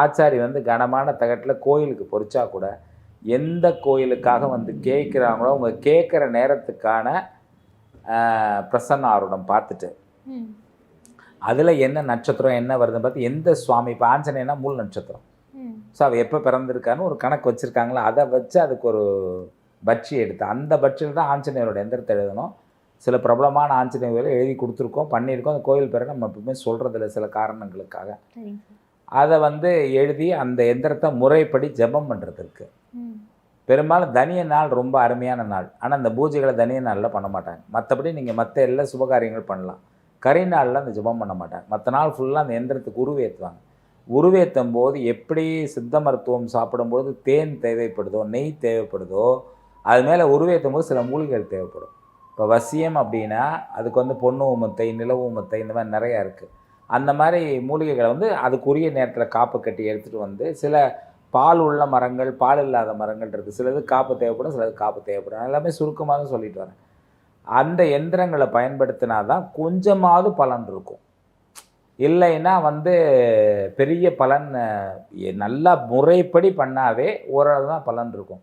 ஆச்சாரி வந்து கனமான தகட்டில் கோயிலுக்கு பொறிச்சா கூட எந்த கோயிலுக்காக வந்து கேட்குறாங்களோ அவங்க கேட்குற நேரத்துக்கான பிரசன்ன ஆருடம் பார்த்துட்டு. அதில் என்ன நட்சத்திரம் என்ன வருதுன்னு பார்த்து எந்த சுவாமி இப்போ ஆஞ்சநேயனா மூல நட்சத்திரம். ஸோ அவ எப்போ பிறந்திருக்கான்னு ஒரு கணக்கு வச்சுருக்காங்களா? அதை வச்சு அதுக்கு ஒரு பட்சி எடுத்து அந்த பட்சியில் தான் ஆஞ்சநேயரோட எந்திரத்தை எழுதணும். சில பிரபலமான ஆஞ்சநேயர்களை எழுதி கொடுத்துருக்கோம் பண்ணியிருக்கோம். அந்த கோயில் பேரை நம்ம எப்பவுமே சொல்கிறதில்ல சில காரணங்களுக்காக. அதை வந்து எழுதி அந்த எந்திரத்தை முறைப்படி ஜெபம் பண்ணுறதுக்கு. பெரும்பாலும் தனிய நாள் ரொம்ப அருமையான நாள். ஆனால் அந்த பூஜைகளை தனிய நாளில் பண்ண மாட்டாங்க. மற்றபடி நீங்கள் மற்ற எல்லா சுபகாரியங்கள் பண்ணலாம். கரி நாளில் அந்த ஜெபம் பண்ண மாட்டாங்க. மற்ற நாள் ஃபுல்லாக அந்த எந்திரத்துக்கு உருவேற்றுவாங்க உருவேற்றும் போது எப்படி சித்த மருத்துவம் சாப்பிடும்போது தேன் தேவைப்படுதோ நெய் தேவைப்படுதோ அது மேலே உருவேற்றும் போது சில மூலிகைகள் தேவைப்படும். இப்போ வசியம் அப்படின்னா அதுக்கு வந்து பொண்ணு ஊமத்தை நிலவு ஊமத்தை இந்த மாதிரி நிறையா இருக்குது அந்த மாதிரி மூலிகைகளை வந்து அதுக்குரிய நேரத்தில் காப்பு கட்டி எடுத்துகிட்டு வந்து சில பால் உள்ள மரங்கள் பால் இல்லாத மரங்கள் இருக்குது சிலது காப்பு தேவைப்படும் சிலது காப்பு தேவைப்படும். எல்லாமே சுருக்கமாக தான் சொல்லிட்டு வரேன். அந்த எந்திரங்களை பயன்படுத்தினா தான் கொஞ்சமாவது பலன் இருக்கும். இல்லைன்னா வந்து பெரிய பலன் நல்லா முறைப்படி பண்ணாவே ஓரளவு தான் பலன் இருக்கும்.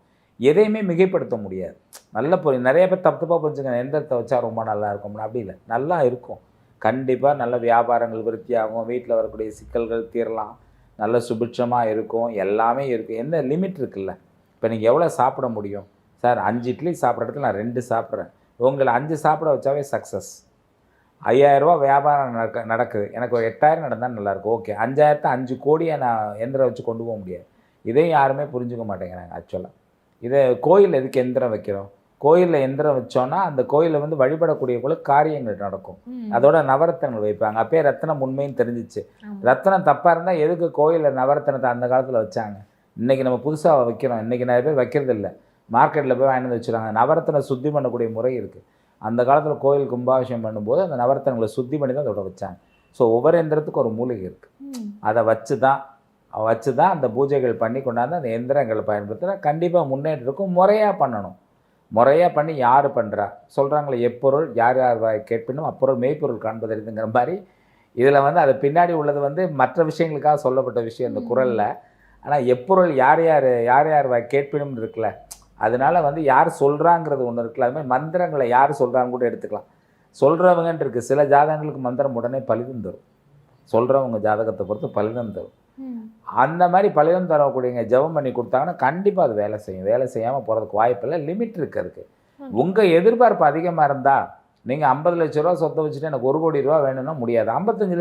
எதையுமே மிகைப்படுத்த முடியாது. நல்ல பொ நிறைய பேர் தப்பு தப்பாக புரிஞ்சுங்க எந்திரத்தை வச்சா ரொம்ப நல்லா இருக்கும்னு. அப்படி இல்லை. நல்லா இருக்கும். கண்டிப்பாக நல்ல வியாபாரங்கள் விருத்தியாகும். வீட்டில் வரக்கூடிய சிக்கல்கள் தீரலாம். நல்ல சுபிட்சமாக இருக்கும். எல்லாமே இருக்கும் என்ன லிமிட் இருக்குல்ல? இப்போ நீங்கள் எவ்வளோ சாப்பிட முடியும்? சார் அஞ்சு இட்லி சாப்பிட்ற இடத்துல நான் ரெண்டு சாப்பிட்றேன். உங்களை அஞ்சு சாப்பிட வச்சாவே சக்ஸஸ் ஐயாயிரரூபா வியாபாரம் நடக்க நடக்குது. எனக்கு ஒரு எட்டாயிரம் நடந்தால் நல்லாயிருக்கும். ஓகே. அஞ்சாயிரத்தை அஞ்சு கோடியை நான் எந்திரம் வச்சு கொண்டு போக முடியாது. இதையும் யாருமே புரிஞ்சுக்க மாட்டேங்கிறாங்க ஆக்சுவலாக இதை கோயில் எதுக்கு எந்திரம் வைக்கிறோம்? கோயிலில் எந்திரம் வச்சோன்னா அந்த கோயிலில் வந்து வழிபடக்கூடியவங்களுக்கு காரியங்கள் நடக்கும். அதோட நவரத்தனங்கள் வைப்பாங்க. அப்பயே ரத்தனம் உண்மைன்னு தெரிஞ்சிச்சு. ரத்தனம் தப்பாக இருந்தால் எதுக்கு கோயிலில் நவரத்தனத்தை அந்த காலத்தில் வச்சாங்க? இன்றைக்கி நம்ம புதுசாக வைக்கிறோம். இன்றைக்கி நிறைய பேர் வைக்கிறது இல்லை. மார்க்கெட்டில் போய் வாங்கிட்டு வந்து வச்சுருக்காங்க நவரத்தனை சுத்தி பண்ணக்கூடிய முறை இருக்குது அந்த காலத்தில் கோயில் கும்பாபிஷேகம் பண்ணும்போது அந்த நவரத்தனங்களை சுத்தி பண்ணி தான் அதோட வச்சாங்க. ஸோ ஒவ்வொரு எந்திரத்துக்கும் ஒரு மூலிகை இருக்குது. அதை வச்சு தான் வச்சு தான் அந்த பூஜைகள் பண்ணி கொண்டாந்து அந்த எந்திரங்களை பயன்படுத்தினா கண்டிப்பாக முன்னேற்றம் இருக்கும். முறையாக பண்ணணும். முறையாக பண்ணி யார் பண்ணுறா சொல்கிறாங்களே எப்பொருள் யார் யார் வாய் கேட்பினும் அப்பொருள் மெய்ப்பொருள் காண்பதறிதுங்கிற மாதிரி. இதில் வந்து அது பின்னாடி உள்ளது வந்து மற்ற விஷயங்களுக்காக சொல்லப்பட்ட விஷயம் இந்த குரலில். ஆனால் எப்பொருள் யார் யார் யார் யார் வாய் கேட்பினும் இருக்குல்ல அதனால் வந்து யார் சொல்கிறாங்கிறது ஒன்று இருக்குல்ல. அதுமாதிரி மந்திரங்களை யார் சொல்கிறாங்க கூட எடுத்துக்கலாம். சொல்கிறவங்கன்ட்டு இருக்குது சில ஜாதகங்களுக்கு மந்திரம் உடனே பலிதம் தரும். சொல்கிறவங்க ஜாதகத்தை பொறுத்து பலிதம் தரும். அந்த மாதிரி பலிதம் தரக்கூடியவங்க ஜெபம் பண்ணி கொடுத்தாங்கன்னா கண்டிப்பாக அது வேலை செய்யும். வேலை செய்யாமல் போகிறதுக்கு வாய்ப்பில்லை லிமிட் இருக்கு அதுக்கு. ம். உங்கள் எதிர்பார்ப்பு அதிகமாக இருந்தால் நீங்கள் ஐம்பது லட்ச ரூபா சொத்தை வச்சுட்டு எனக்கு ஒரு கோடி ரூபா வேணும்னா முடியாது. ஐம்பத்தஞ்சு லட்சம்